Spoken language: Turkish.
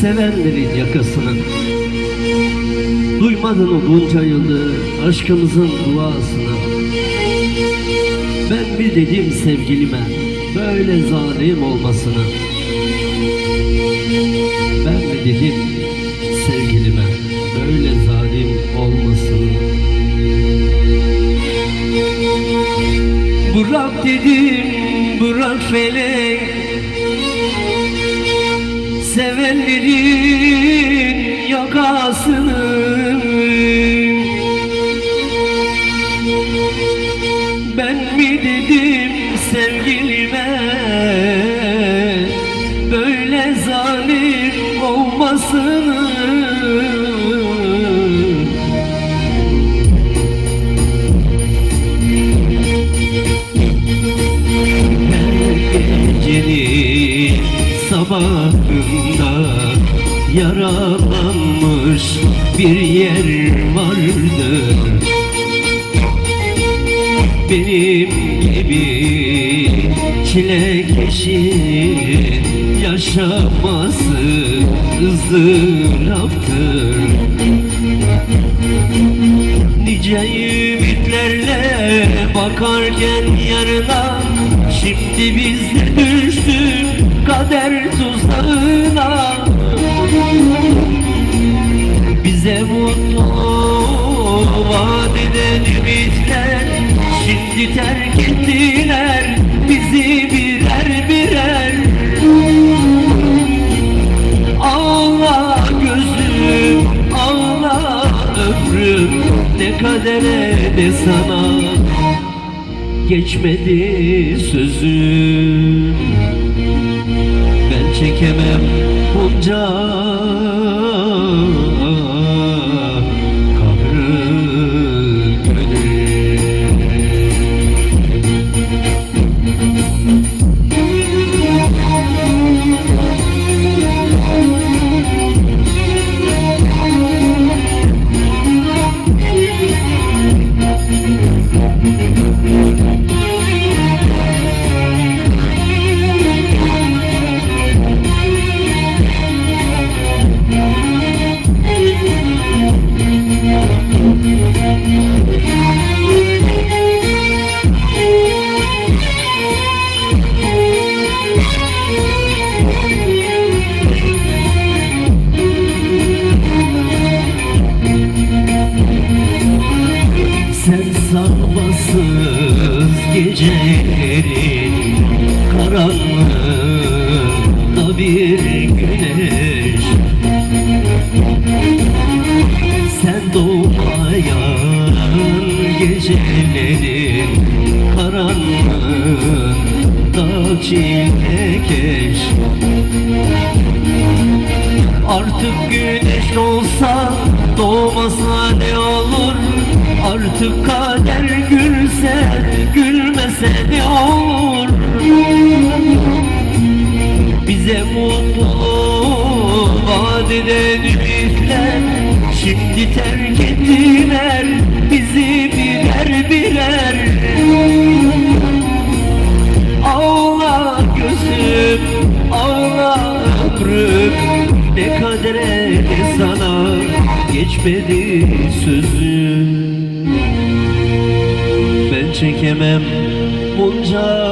sevenlerin yakasını Duymadın o bunca yıldır aşkımızın duasını. Ben bir dedim sevgilime böyle zalim olmasını. Ben mi dedim sevgilime böyle zalim olmasını. Bırak dedim bırak felek Sevenlerin yakasını Ben mi dedim sevgilime Böyle zalim olmasını gecenin sabahında yaralanmış bir yer vardır. Benim gibi çilekeşin yaşaması ızdıraptır. Nice ümitlerle bakarken yarına Şimdi biz Bize mutlu vaat eden ümitler Şimdi terk ettiler bizi birer birer. Ağla gözüm, ağla ömrüm Ne kadere ne sana geçmedi sözüm. Ben çekemem bunca Sabahsız gecelerin karanlığında bir güneş. Sen doğmayan gecelerin karanlığında çilekeş. Artık güneş olsa doğmasa ne olur Artık kader gülse gülmese ne olur. Bize mutlu vaat eden ümitler Şimdi terk ettiler bizi birer birer. Ağla gözüm, ağla ömrüm. Ne kadere ne sana geçmedi sözüm çekemem bunca